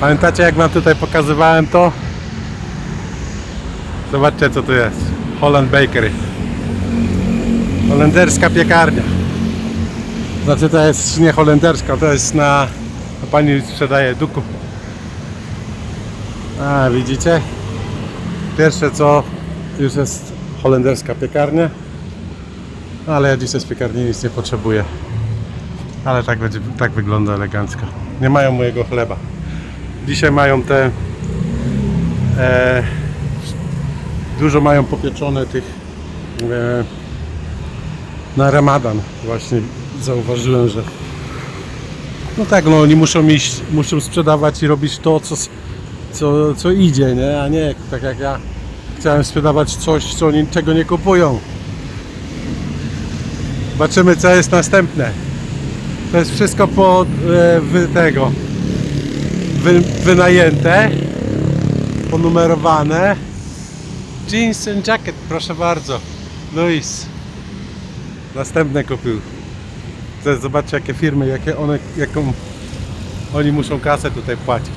Pamiętacie jak wam tutaj pokazywałem to? Zobaczcie co tu jest. Holland Bakery. Holenderska piekarnia. Znaczy to jest nie holenderska, to jest na... a Pani sprzedaje duku. A widzicie? Pierwsze co już jest holenderska piekarnia. Ale ja dzisiaj z piekarni nic nie potrzebuję. Ale tak, będzie, tak wygląda elegancko. Nie mają mojego chleba. Dzisiaj mają te. E, dużo mają popieczone tych. E, na Ramadan. Właśnie zauważyłem, że. No tak, no oni muszą iść, muszą sprzedawać i robić to, co, co, co idzie, nie? A nie tak jak ja chciałem sprzedawać coś, co oni, czego nie kupują. Zobaczymy, co jest następne. To jest wszystko po e, tego wy, wynajęte, ponumerowane. Jeans and jacket, proszę bardzo. Luis. Następne kupił. Teraz zobaczcie jakie firmy, jakie one, jaką oni muszą kasę tutaj płacić.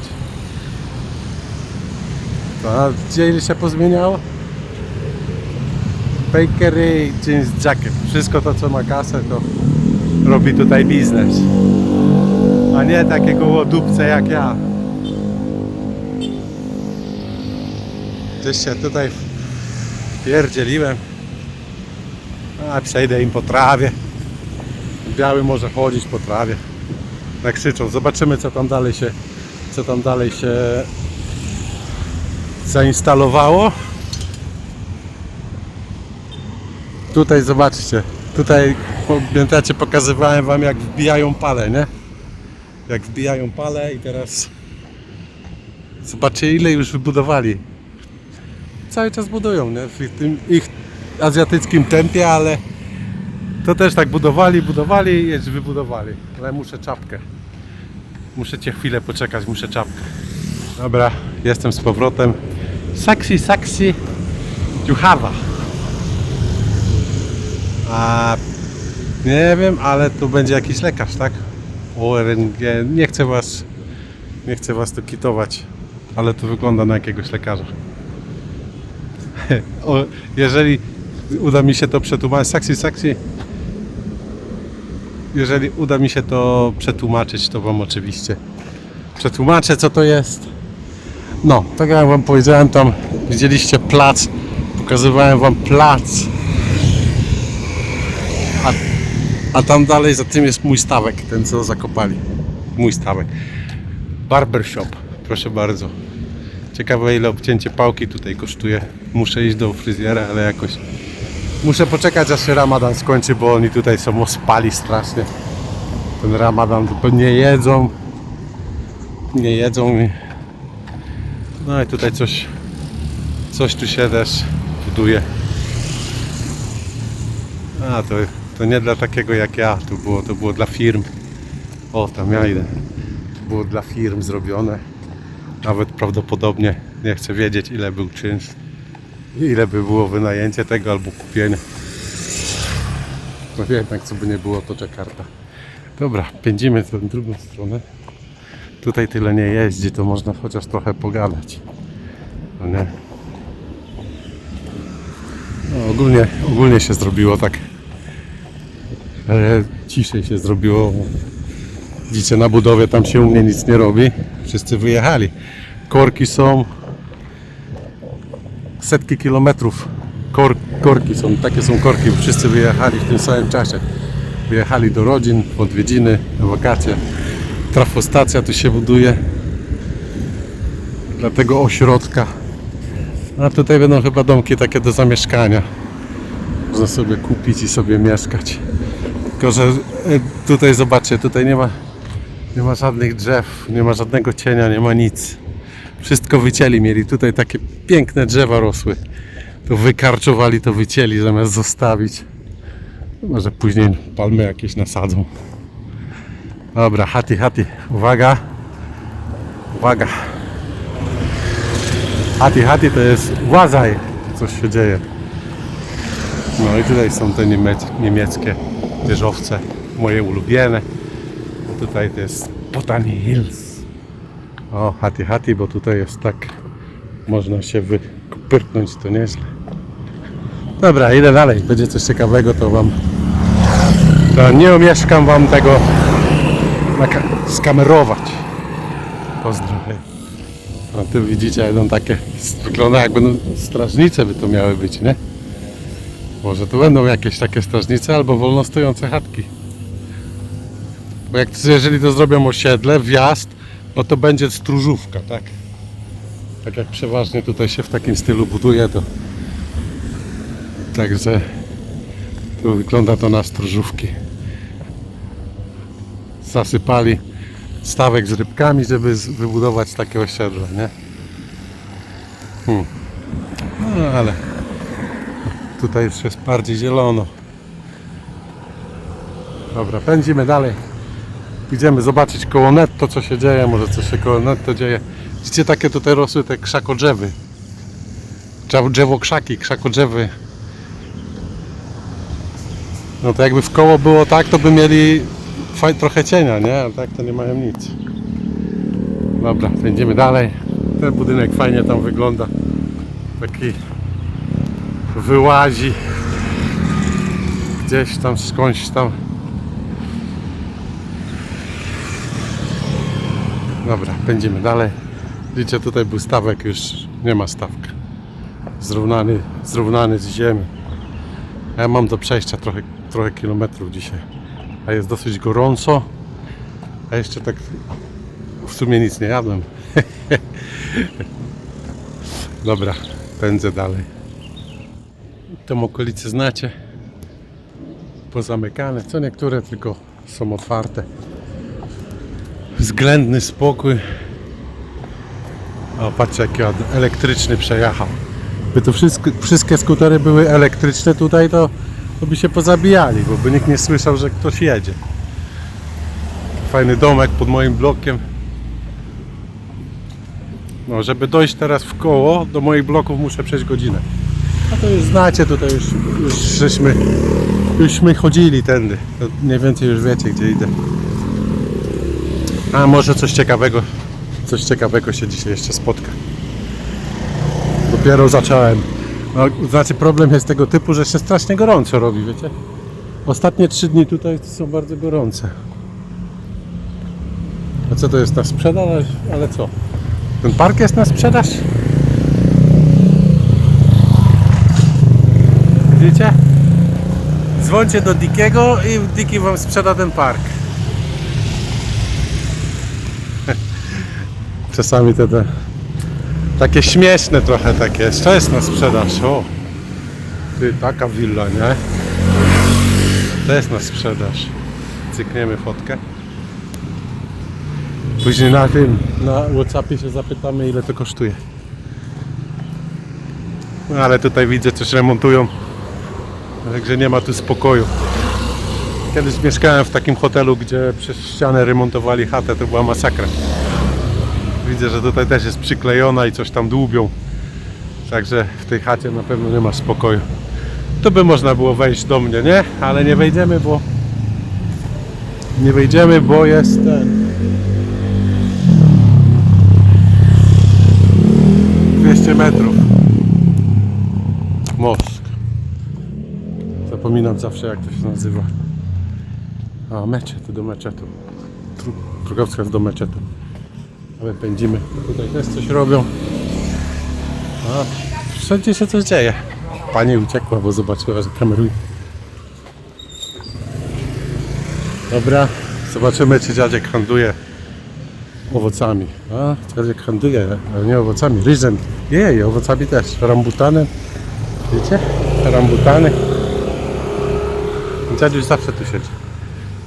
A gdzie się pozmieniało? Bakery, jeans jacket. Wszystko to co ma kasę to robi tutaj biznes. A nie takie gołodupce jak ja. Gdzieś się tutaj pierdzieliłem. A przejdę im po trawie. Biały może chodzić po trawie. Tak krzyczą. Zobaczymy co tam dalej się co tam dalej się zainstalowało. Tutaj zobaczcie. Tutaj pamiętacie pokazywałem wam jak wbijają pale, nie? Jak wbijają pale i teraz zobaczcie ile już wybudowali. Cały czas budują, nie? W tym ich azjatyckim tempie, ale to też tak budowali, budowali i wybudowali. Ale muszę czapkę. Muszę cię chwilę poczekać, muszę czapkę. Dobra, jestem z powrotem. Saksi, saksi, Juchawa. A nie wiem, ale tu będzie jakiś lekarz, tak? ORNG. Nie chcę was. Nie chcę was tu kitować, ale to wygląda na jakiegoś lekarza. O, jeżeli uda mi się to przetłumaczyć. Saksi, saksi. Jeżeli uda mi się to przetłumaczyć, to wam oczywiście przetłumaczę, co to jest. No, tak jak wam powiedziałem, tam widzieliście plac. Pokazywałem wam plac. A, a tam dalej za tym jest mój stawek, ten co zakopali. Mój stawek. Barbershop, proszę bardzo. Ciekawe ile obcięcie pałki tutaj kosztuje. Muszę iść do fryzjera, ale jakoś muszę poczekać aż się ramadan skończy, bo oni tutaj są ospali strasznie. Ten ramadan nie jedzą. Nie jedzą. No i tutaj coś coś tu się też buduje. A to, to nie dla takiego jak ja, to było, to było dla firm. O, tam ja idę. To było dla firm zrobione. Nawet prawdopodobnie nie chcę wiedzieć ile był czynsz. Ile by było wynajęcie tego albo kupienie. No jednak co by nie było to czekarta. Dobra, pędzimy w drugą stronę. Tutaj tyle nie jeździ, to można chociaż trochę pogadać. No nie? No, ogólnie, ogólnie się zrobiło tak e, ciszej się zrobiło. Widzicie, na budowie tam się u mnie nic nie robi. Wszyscy wyjechali. Korki są setki kilometrów. Kor, korki są, takie są korki, wszyscy wyjechali w tym samym czasie. Wyjechali do rodzin, odwiedziny, wakacje. Trafostacja tu się buduje. Dla tego ośrodka. A tutaj będą chyba domki takie do zamieszkania. Można sobie kupić i sobie mieszkać. Tylko, że e, tutaj zobaczcie, tutaj nie ma, nie ma żadnych drzew, nie ma żadnego cienia, nie ma nic. Wszystko wycięli, mieli tutaj takie piękne drzewa rosły. To wykarczowali, to wycięli zamiast zostawić. Może później palmy jakieś nasadzą. Dobra, hati, hati. Uwaga. Uwaga. Hati, hati to jest uważaj, coś się dzieje. No i tutaj są te niemiec, niemieckie wieżowce, moje ulubione. Tutaj to jest Botany Hills. O, hati hati, bo tutaj jest tak, można się wypyrknąć, to nieźle. Dobra, idę dalej, będzie coś ciekawego, to wam, to nie omieszkam wam tego skamerować. Pozdrawiam. A tu widzicie, będą takie, wygląda jak będą strażnice by to miały być, nie? Może tu będą jakieś takie strażnice albo wolno stojące chatki. Bo jak, jeżeli to zrobią osiedle, wjazd, no to będzie stróżówka, tak? Tak jak przeważnie tutaj się w takim stylu buduje, to także tu wygląda to na stróżówki. Zasypali stawek z rybkami, żeby wybudować takie osiedle, nie? Hmm. No ale tutaj już jest bardziej zielono. Dobra, pędzimy dalej. Idziemy zobaczyć koło netto co się dzieje, może co się koło netto dzieje. Widzicie takie tutaj rosły te krzakodrzewy. Drzewo- krzaki, krzakodrzewy. No to jakby w koło było tak, to by mieli trochę cienia, nie? A tak to nie mają nic. Dobra, będziemy dalej. Ten budynek fajnie tam wygląda. Taki wyłazi gdzieś tam skądś tam. Dobra, pędzimy dalej. Widzicie, tutaj był stawek, już nie ma stawka. Zrównany, zrównany z ziemią. Ja mam do przejścia trochę, trochę kilometrów dzisiaj. A jest dosyć gorąco. A jeszcze tak w sumie nic nie jadłem. Dobra, pędzę dalej. Tą okolicę znacie. Pozamykane, co niektóre tylko są otwarte. Względny spokój. O, patrzcie jaki ładny, elektryczny przejechał. By to wszystko, wszystkie skutery były elektryczne tutaj, to, to by się pozabijali, bo by nikt nie słyszał, że ktoś jedzie. Fajny domek pod moim blokiem. No, żeby dojść teraz w koło do moich bloków muszę przejść godzinę. A to już znacie, tutaj już, już żeśmy, jużśmy chodzili tędy. To mniej więcej już wiecie, gdzie idę. A może coś ciekawego, coś ciekawego się dzisiaj jeszcze spotka. Dopiero zacząłem. No, znaczy problem jest tego typu, że się strasznie gorąco robi, wiecie? Ostatnie trzy dni tutaj są bardzo gorące. A co to jest na sprzedaż? Ale, co? Ten park jest na sprzedaż? Widzicie? Dzwońcie do Dikiego i Diki wam sprzeda ten park. Czasami te, te takie śmieszne trochę takie. Co jest na sprzedaż? O! Ty, taka willa, nie? To jest na sprzedaż. Cykniemy fotkę. Później na tym, na Whatsappie się zapytamy ile to kosztuje. No ale tutaj widzę coś remontują. Także nie ma tu spokoju. Kiedyś mieszkałem w takim hotelu, gdzie przez ścianę remontowali chatę, to była masakra. Widzę, że tutaj też jest przyklejona i coś tam dłubią. Także w tej chacie na pewno nie ma spokoju. Tu by można było wejść do mnie, nie? Ale nie wejdziemy, bo nie wejdziemy, bo jest ten 200 metrów. Most. Zapominam zawsze jak to się nazywa. A, meczet, do meczetu. Tru- Drogowskaz do meczetu. Ale pędzimy. Tutaj też coś robią. A, wszędzie się coś dzieje. Pani uciekła, bo zobaczyła, że kameruje. Dobra, zobaczymy, czy dziadek handluje owocami. A, dziadek handluje, ale nie owocami, ryżem. Jej, owocami też. Rambutanem. Wiecie? Rambutany. Dziadziuś zawsze tu siedzi.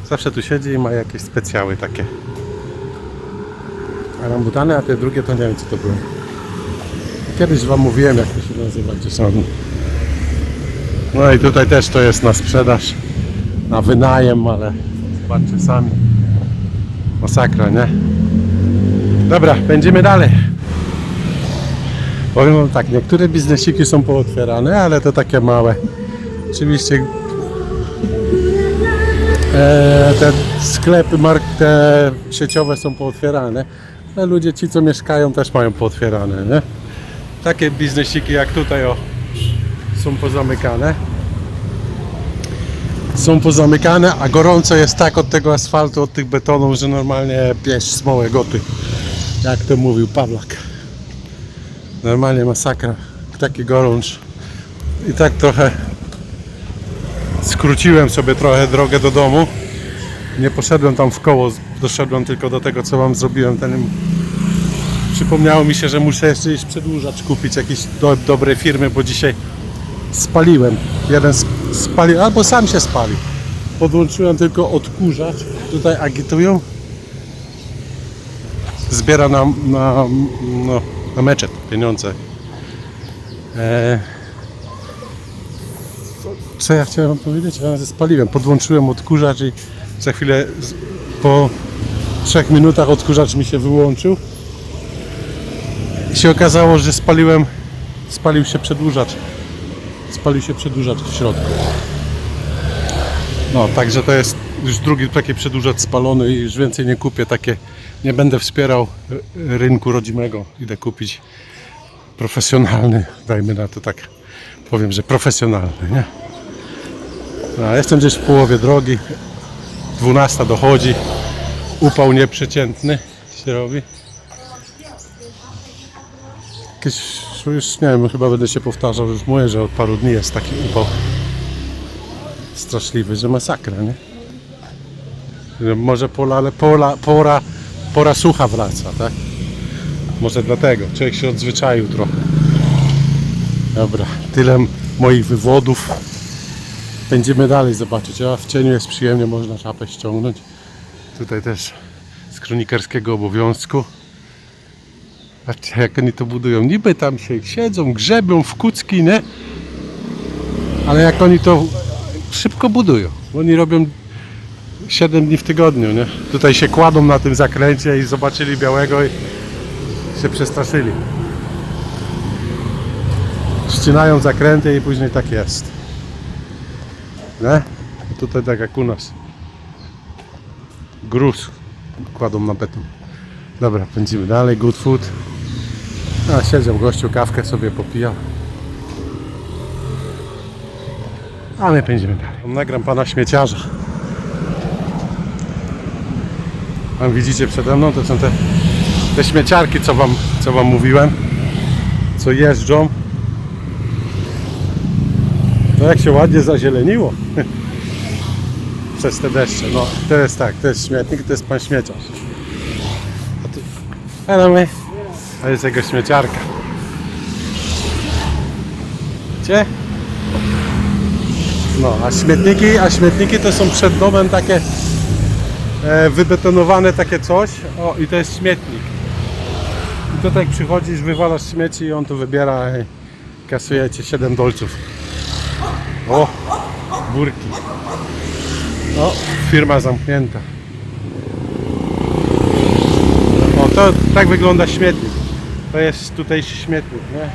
Zawsze tu siedzi i ma jakieś specjały takie. Rambutany, a te drugie to nie wiem co to były. Kiedyś wam mówiłem jak to się nazywa, gdzie są. No i tutaj też to jest na sprzedaż, na wynajem, ale zobaczcie sami. Masakra, nie? Dobra, będziemy dalej. Powiem wam tak, niektóre biznesiki są pootwierane, ale to takie małe. Oczywiście e, te sklepy te sieciowe są pootwierane, A ludzie ci, co mieszkają, też mają pootwierane, nie? Takie biznesiki jak tutaj, o, są pozamykane. Są pozamykane, a gorąco jest tak od tego asfaltu, od tych betonów, że normalnie pieś smołę goty. Jak to mówił Pawlak. Normalnie masakra. Taki gorącz. I tak trochę skróciłem sobie trochę drogę do domu. Nie poszedłem tam w koło, doszedłem tylko do tego, co wam zrobiłem. Ten... Przypomniało mi się, że muszę jeszcze iść przedłużacz kupić jakiejś do, dobrej firmy, bo dzisiaj spaliłem. Jeden sp- spalił, albo sam się spalił. Podłączyłem tylko odkurzacz. Tutaj agitują. Zbiera na, na, no, na meczet pieniądze. Eee, co ja chciałem powiedzieć? Ja spaliłem. Podłączyłem odkurzacz i za chwilę po trzech minutach odkurzacz mi się wyłączył. I się okazało, że spaliłem, spalił się przedłużacz. Spalił się przedłużacz w środku. No, także to jest już drugi taki przedłużacz spalony i już więcej nie kupię takie. Nie będę wspierał rynku rodzimego. Idę kupić profesjonalny, dajmy na to tak powiem, że profesjonalny, nie? No, jestem gdzieś w połowie drogi. 12 dochodzi. Upał nieprzeciętny się robi. Jakieś, już nie wiem, chyba będę się powtarzał, już mówię, że od paru dni jest taki upał straszliwy, że masakra, nie? Że Może pola, ale pola, pora, pora sucha wraca, tak? Może dlatego. Człowiek się odzwyczaił trochę. Dobra, tyle moich wywodów. Będziemy dalej zobaczyć. A w cieniu jest przyjemnie, można czapę ściągnąć. Tutaj też z kronikarskiego obowiązku. Patrzcie jak oni to budują. Niby tam się siedzą, grzebią w kucki, nie? Ale jak oni to szybko budują. Oni robią 7 dni w tygodniu, nie? Tutaj się kładą na tym zakręcie i zobaczyli białego i się przestraszyli. Ścinają zakręty i później tak jest. Nie? Tutaj tak jak u nas. Gruz kładą na beton. Dobra, pędzimy dalej. Good food. A, siedział gościu, kawkę sobie popijał. A my pędzimy dalej. Nagram pana śmieciarza. Tam widzicie przede mną, to są te, te śmieciarki, co wam, co wam mówiłem. Co jeżdżą. No jak się ładnie zazieleniło. Przez te deszcze. No, to jest tak, to jest śmietnik, to jest pan śmieciarz. A tu... Hello, my. To jest jego śmieciarka. Gdzie? No, a śmietniki, a śmietniki to są przed domem takie e, wybetonowane takie coś. O, i to jest śmietnik. I tutaj przychodzisz, wywalasz śmieci i on to wybiera i kasuje ci 7 dolców. O, burki. O, firma zamknięta. O, to tak wygląda śmietnik. To jest tutejszy śmietnik, nie?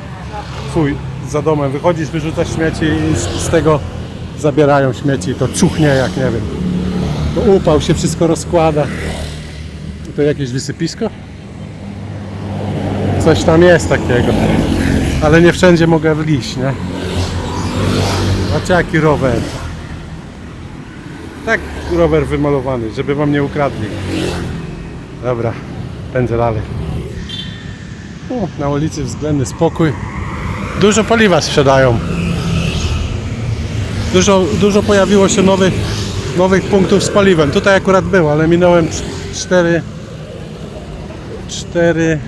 Fuj, za domem wychodzisz, wyrzucasz śmieci i z, z tego zabierają śmieci. To cuchnie jak nie wiem. To upał się wszystko rozkłada. To jakieś wysypisko? Coś tam jest takiego. Ale nie wszędzie mogę wliść, nie? Patrzcie jaki rower. Tak rower wymalowany, żeby wam nie ukradli. Dobra, pędzę dalej. Na ulicy względny spokój. Dużo paliwa sprzedają. Dużo, dużo pojawiło się nowych, nowych punktów z paliwem. Tutaj akurat było, ale minąłem cz- cztery, cztery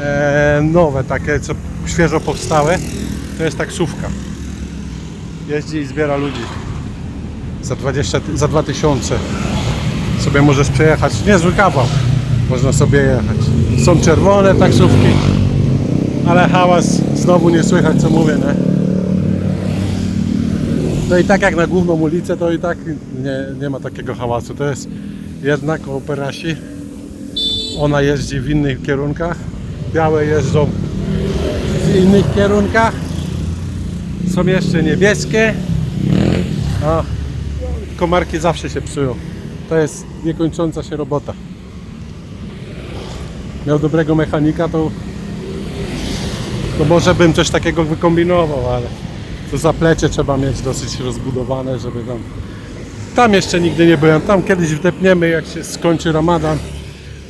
e, nowe takie, co świeżo powstałe. To jest taksówka. Jeździ i zbiera ludzi. Za 20, ty- za 2000 sobie możesz przejechać. Niezły kawał. Można sobie jechać. Są czerwone taksówki, ale hałas znowu nie słychać co mówię, nie? No i tak jak na główną ulicę, to i tak nie, nie ma takiego hałasu. To jest jednak Operasi. Ona jeździ w innych kierunkach. Białe jeżdżą w innych kierunkach. Są jeszcze niebieskie. A komarki zawsze się psują. To jest niekończąca się robota. miał dobrego mechanika, to, to może bym coś takiego wykombinował, ale to zaplecze trzeba mieć dosyć rozbudowane, żeby tam... Tam jeszcze nigdy nie byłem, tam kiedyś wdepniemy, jak się skończy ramadan,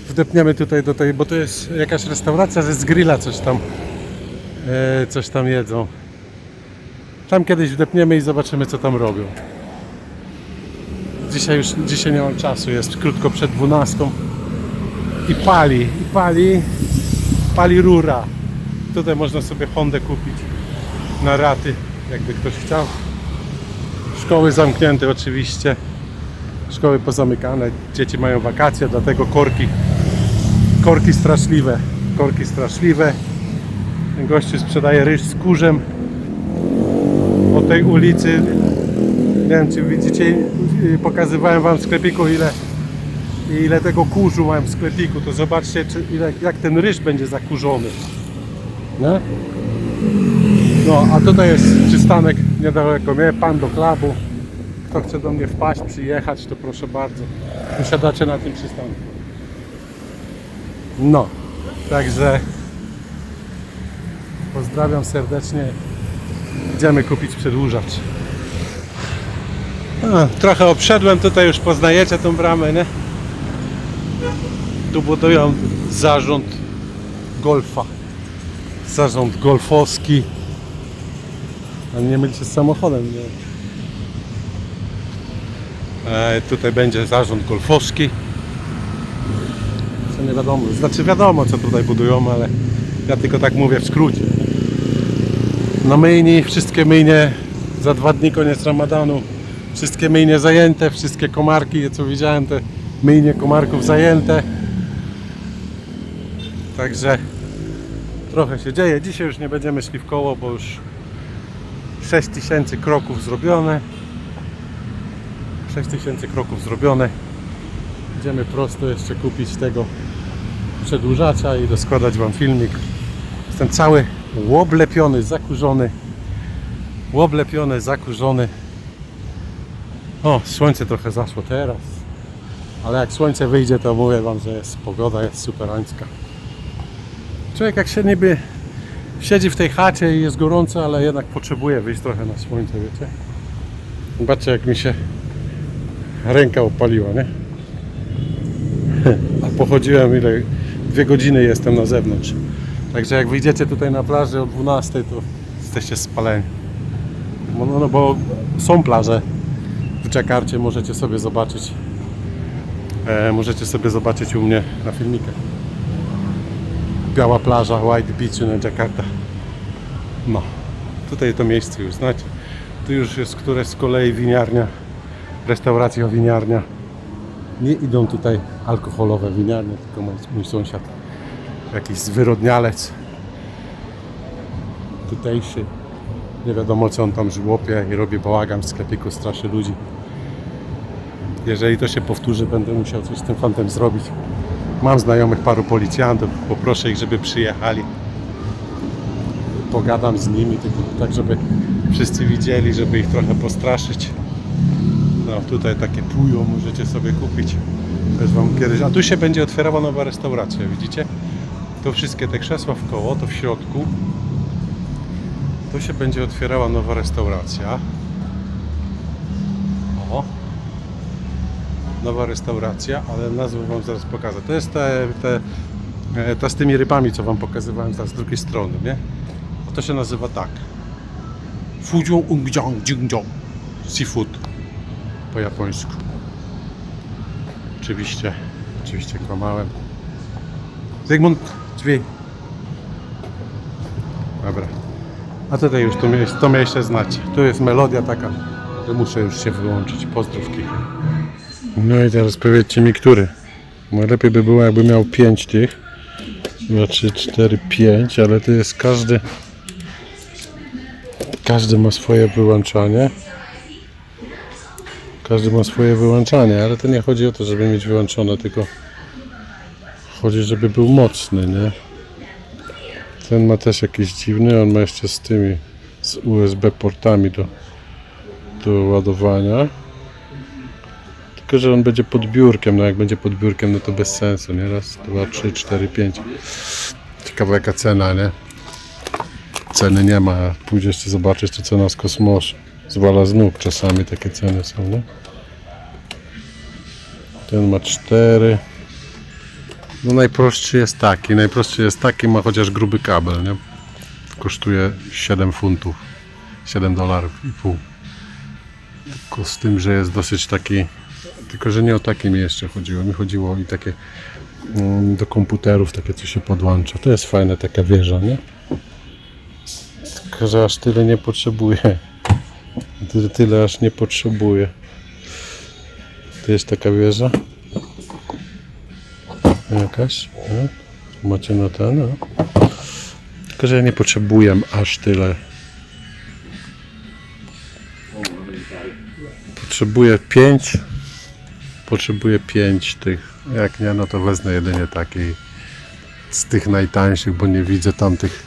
wdepniemy tutaj do tej, bo to jest jakaś restauracja, że z grilla coś tam, e, coś tam jedzą. Tam kiedyś wdepniemy i zobaczymy, co tam robią. Dzisiaj już dzisiaj nie mam czasu, jest krótko przed 12 i pali, i pali, pali rura. Tutaj można sobie Hondę kupić na raty, jakby ktoś chciał. Szkoły zamknięte oczywiście, szkoły pozamykane, dzieci mają wakacje, dlatego korki, korki straszliwe, korki straszliwe. Ten gościu sprzedaje ryż z kurzem tej ulicy. Nie wiem czy widzicie, yy, pokazywałem wam w sklepiku ile, ile tego kurzu mam w sklepiku, to zobaczcie czy, ile, jak ten ryż będzie zakurzony. Nie? No, a tutaj jest przystanek niedaleko mnie, pan do klabu. Kto chce do mnie wpaść, przyjechać, to proszę bardzo. Wysiadacie na tym przystanku. No, także pozdrawiam serdecznie. Idziemy kupić przedłużacz. A, trochę obszedłem, tutaj już poznajecie tą bramę, nie? Tu budują zarząd golfa. Zarząd golfowski. A nie mylicie z samochodem, nie? E, tutaj będzie zarząd golfowski. Co nie wiadomo, znaczy wiadomo co tutaj budują, ale ja tylko tak mówię w skrócie. No myjni, wszystkie myjnie za dwa dni koniec ramadanu. Wszystkie myjnie zajęte, wszystkie komarki, co widziałem, te myjnie komarków zajęte. Także trochę się dzieje. Dzisiaj już nie będziemy szli w koło, bo już 6000 kroków zrobione. 6000 kroków zrobione. Idziemy prosto jeszcze kupić tego przedłużacza i doskładać Wam filmik. Jestem cały łoblepiony, zakurzony. Łoblepiony, zakurzony. O, słońce trochę zaszło teraz. Ale jak słońce wyjdzie, to mówię Wam, że jest pogoda jest superańska. Człowiek jak się niby siedzi w tej chacie i jest gorąco, ale jednak potrzebuje wyjść trochę na słońce, wiecie? Zobaczcie jak mi się ręka opaliła, nie? A pochodziłem ile? Dwie godziny jestem na zewnątrz. Także jak wyjdziecie tutaj na plażę o 12, to jesteście spaleni. No, no, no bo są plaże w Jakarcie, możecie sobie zobaczyć. E, możecie sobie zobaczyć u mnie na filmikach. Biała plaża, White Beach na Jakarta. No, tutaj to miejsce już znacie. Tu już jest któreś z kolei winiarnia, restauracja winiarnia. Nie idą tutaj alkoholowe winiarnie, tylko mój, mój sąsiad, jakiś zwyrodnialec tutejszy. Nie wiadomo co on tam żłopie i robi bałagan w sklepiku, straszy ludzi. Jeżeli to się powtórzy, będę musiał coś z tym fantem zrobić. Mam znajomych paru policjantów, poproszę ich, żeby przyjechali. Pogadam z nimi, tylko tak, żeby wszyscy widzieli, żeby ich trochę postraszyć. No tutaj takie pujo możecie sobie kupić. Wam kiedyś. A tu się będzie otwierała nowa restauracja, widzicie? To wszystkie te krzesła w koło, to w środku. Tu się będzie otwierała nowa restauracja. O. Nowa restauracja, ale nazwę wam zaraz pokażę. To jest te, te, e, ta z tymi rybami, co wam pokazywałem z drugiej strony, nie? A to się nazywa tak. Fujiu Ungjiang Jingjiang Seafood po japońsku. Oczywiście, oczywiście kłamałem. Zygmunt, drzwi. Dobra. A tutaj już to, miejsce, to miejsce. Tu jest melodia taka, że muszę już się wyłączyć. Pozdrówki. No i teraz powiedzcie mi, który. Najlepiej by było, jakby miał 5 tych. 2, 3, 4, 5, ale to jest każdy. Każdy ma swoje wyłączanie. Każdy ma swoje wyłączanie, ale to nie chodzi o to, żeby mieć wyłączone, tylko chodzi, żeby był mocny, nie? Ten ma też jakiś dziwny, on ma jeszcze z tymi, z USB portami do, do ładowania. tylko że on będzie pod biurkiem, no jak będzie pod biurkiem, no to bez sensu, nie? Raz, dwa, trzy, cztery, pięć. Ciekawa jaka cena, nie? Ceny nie ma, a pójdziesz zobaczyć, to cena z kosmosu. Zwala z nóg czasami takie ceny są, nie? Ten ma cztery. No najprostszy jest taki, najprostszy jest taki, ma chociaż gruby kabel, nie? Kosztuje 7 funtów, 7 dolarów i pół. Tylko z tym, że jest dosyć taki, tylko że nie o taki mi jeszcze chodziło, mi chodziło i takie mm, do komputerów, takie co się podłącza. To jest fajna taka wieża, nie? Tylko, że aż tyle nie potrzebuję. Tyle, tyle aż nie potrzebuję. To jest taka wieża. Jakaś. No. Macie na ten, no. Tylko, że ja nie potrzebuję aż tyle. Potrzebuję 5. Potrzebuję 5 tych. Jak nie, no to wezmę jedynie taki z tych najtańszych, bo nie widzę tamtych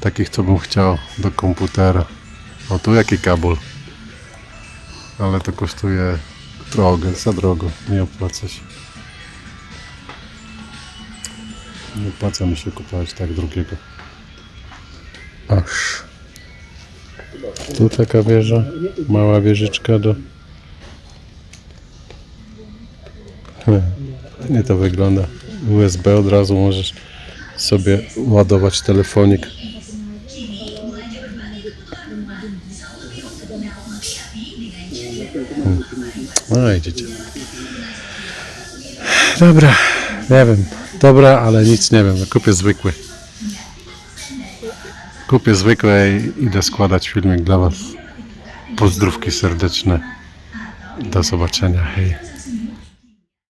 takich, co bym chciał do komputera. O, tu jaki kabel. Ale to kosztuje drogę, za drogo. Nie opłaca się. Nie opłaca mi się kupować tak drugiego. Aż. Tu taka wieża, mała wieżyczka do... Nie to wygląda. USB od razu możesz sobie ładować telefonik. No idziecie. Dobra, nie wiem. Dobra, ale nic nie wiem. Kupię zwykły. Kupię zwykłe i idę składać filmik dla Was. Pozdrówki serdeczne. Do zobaczenia. Hej.